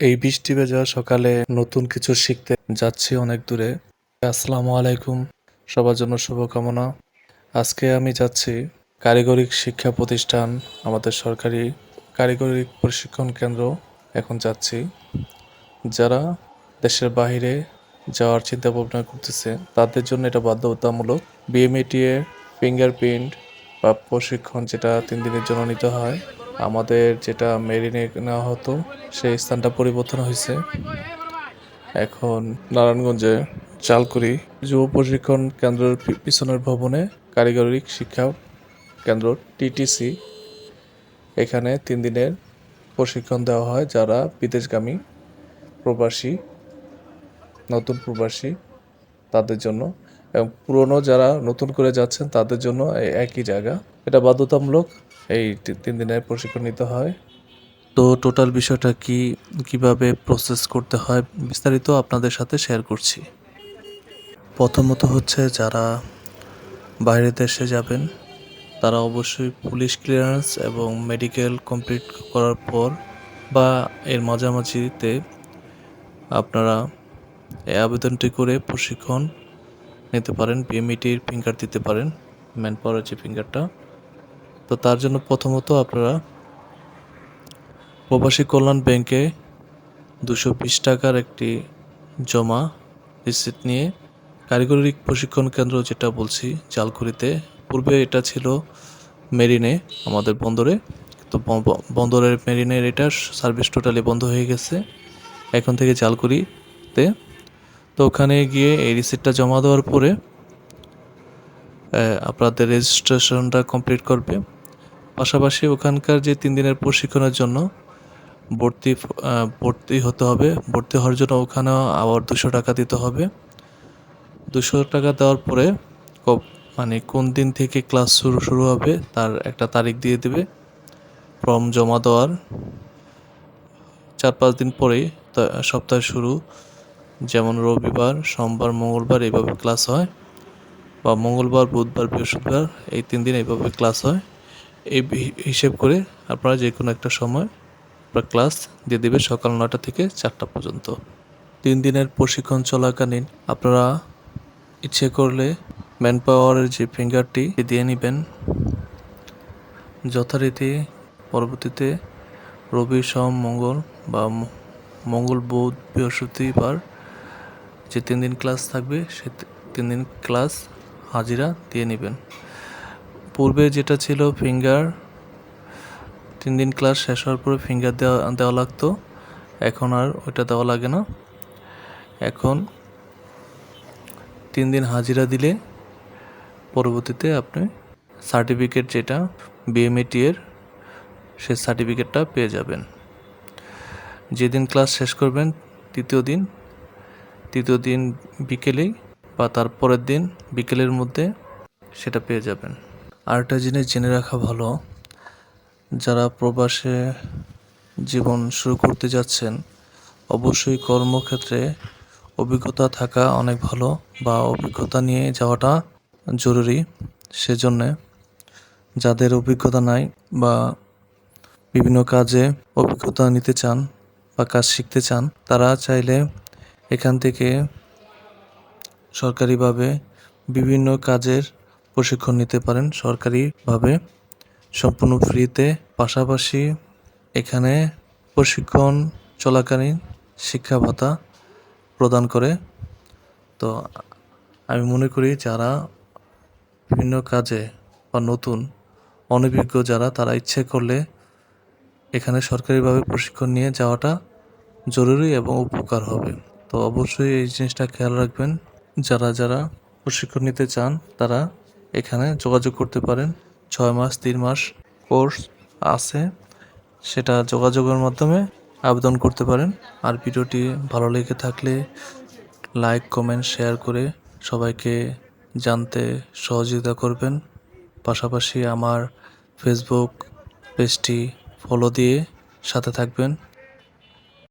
এই বৃষ্টি ভেজা সকালে নতুন কিছু শিখতে যাচ্ছি অনেক দূরে। আসসালামু আলাইকুম। সবার জন্য শুভকামনা। আজকে আমি যাচ্ছি কারিগরি শিক্ষা প্রতিষ্ঠান, আমাদের সরকারি কারিগরি প্রশিক্ষণ কেন্দ্র। এখন যাচ্ছি। যারা দেশের বাইরে যাওয়ার চিন্তা ভাবনা করতেছে, তাদের জন্য এটা বাধ্যতামূলক। বিএমএটিএ ফিঙ্গারপ্রিন্ট বা প্রশিক্ষণ যেটা তিন দিনের জন্য নিতে হয়। আমাদের যেটা মেরিনে নেওয়া হতো, সেই স্থানটা পরিবর্তন হয়েছে। এখন নারায়ণগঞ্জে চালকুড়ি যুব প্রশিক্ষণ কেন্দ্রের পিছনের ভবনে কারিগরি শিক্ষা কেন্দ্র, টিটিসি। এখানে তিন দিনের প্রশিক্ষণ দেওয়া হয় যারা বিদেশগামী প্রবাসী, নতুন প্রবাসী তাদের জন্য এবং পুরনো যারা নতুন করে যাচ্ছেন তাদের জন্য একই জায়গা। এটা বাধ্যতামূলক এই তিন দিনের প্রশিক্ষণ নিতে হয়। তো টোটাল বিষয়টা কি, কীভাবে প্রসেস করতে হয় বিস্তারিত আপনাদের সাথে শেয়ার করছি। প্রথমত হচ্ছে যারা বাইরের দেশে যাবেন, তারা অবশ্যই পুলিশ ক্লিয়ারেন্স এবং মেডিকেল কমপ্লিট করার পর বা এর মাঝামাঝিতে আপনারা এই আবেদনটি করে প্রশিক্ষণ নিতে পারেন বিএমইটির ফিঙ্গার দিতে পারেন ম্যান পাওয়ারের যে ফিঙ্গারটা তো তার জন্য প্রথমত আপনারা প্রবাসী কল্যাণ ব্যাংকে দুশো বিশ টাকার একটি জমা রিসিট নিয়ে কারিগরি প্রশিক্ষণ কেন্দ্র যেটা বলছি জালকুড়িতে পূর্বে এটা ছিল মেরিনে, আমাদের বন্দরে। তো বন্দরের মেরিনের এটা সার্ভিস টোটালি বন্ধ হয়ে গেছে এখন থেকে জালকুড়িতে তো ওখানে গিয়ে এই রিসিটটা জমা দেওয়ার পরে আপনাদের রেজিস্ট্রেশনটা কমপ্লিট করবে। পাশাপাশি ওখানকার যে তিন দিনের প্রশিক্ষণের জন্য ভর্তি ভর্তি হতে হবে। ভর্তি হওয়ার জন্য ওখানেও আবার দুশো টাকা দিতে হবে। দুশো টাকা দেওয়ার পরে মানে কোন দিন থেকে ক্লাস শুরু শুরু হবে তার একটা তারিখ দিয়ে দেবে। ফর্ম জমা দেওয়ার চার পাঁচ দিন পরেই সপ্তাহ শুরু। যেমন রবিবার, সোমবার, মঙ্গলবার এইভাবে ক্লাস হয় বা মঙ্গলবার, বুধবার, বৃহস্পতিবার এই তিন দিন এইভাবে ক্লাস হয়। এই হিসেব করে আপনারা যে কোনো একটা সময় আপনার ক্লাস দিয়ে দেবে সকাল নটা থেকে চারটা পর্যন্ত। তিন দিনের প্রশিক্ষণ চলাকালীন আপনারা ইচ্ছে করলে ম্যান পাওয়ারের যে ফিঙ্গারটি দিয়ে নেবেন। যথারীতি পরবর্তীতে রবি সোম, মঙ্গল বা মঙ্গল, বুধ, বৃহস্পতিবার যে তিন দিন ক্লাস থাকবে সে তিন দিন ক্লাস হাজিরা দিয়ে নেবেন। পূর্বে যেটা ছিল ফিঙ্গার তিন দিন ক্লাস শেষ হওয়ার পরে ফিঙ্গার দেওয়া দেওয়া লাগতো। এখন আর ওইটা দেওয়া লাগে না। এখন তিন দিন হাজিরা দিলে পরবর্তীতে আপনি সার্টিফিকেট যেটা বিএমএটি এর, সে সার্টিফিকেটটা পেয়ে যাবেন। যেদিন ক্লাস শেষ করবেন, তৃতীয় দিন তৃতীয় দিন বিকেলেই বা তার পরের দিন বিকেলের মধ্যে সেটা পেয়ে যাবেন। আরেকটা জিনিস জেনে রাখা ভালো, যারা প্রবাসে জীবন শুরু করতে যাচ্ছেন, অবশ্যই কর্মক্ষেত্রে অভিজ্ঞতা থাকা অনেক ভালো বা অভিজ্ঞতা নিয়ে যাওয়াটা জরুরি। সেজন্যে যাদের অভিজ্ঞতা নাই বা বিভিন্ন কাজে অভিজ্ঞতা নিতে চান বা কাজ শিখতে চান, তারা চাইলে এখান থেকে সরকারিভাবে বিভিন্ন কাজের প্রশিক্ষণ নিতে পারেন সরকারিভাবে। সম্পূর্ণ ফ্রিতে। পাশাপাশি এখানে প্রশিক্ষণ চলাকালীন শিক্ষা ভাতা প্রদান করে। তো আমি মনে করি যারা বিভিন্ন কাজে বা নতুন, অনভিজ্ঞ যারা, তারা ইচ্ছে করলে এখানে সরকারিভাবে প্রশিক্ষণ নিয়ে যাওয়াটা জরুরি এবং উপকার হবে। তো অবশ্যই এই জিনিসটা খেয়াল রাখবেন। যারা যারা প্রশিক্ষণ নিতে চান, তারা এখানে যোগাযোগ করতে পারেন। ছয় মাস, তিন মাস কোর্স আছে, সেটা যোগাযোগের মাধ্যমে আবেদন করতে পারেন। আর ভিডিওটি ভালো লেগে থাকলে লাইক, কমেন্ট, শেয়ার করে সবাইকে জানতে সহযোগিতা করবেন। পাশাপাশি আমার ফেসবুক পেজটি ফলো দিয়ে সাথে থাকবেন।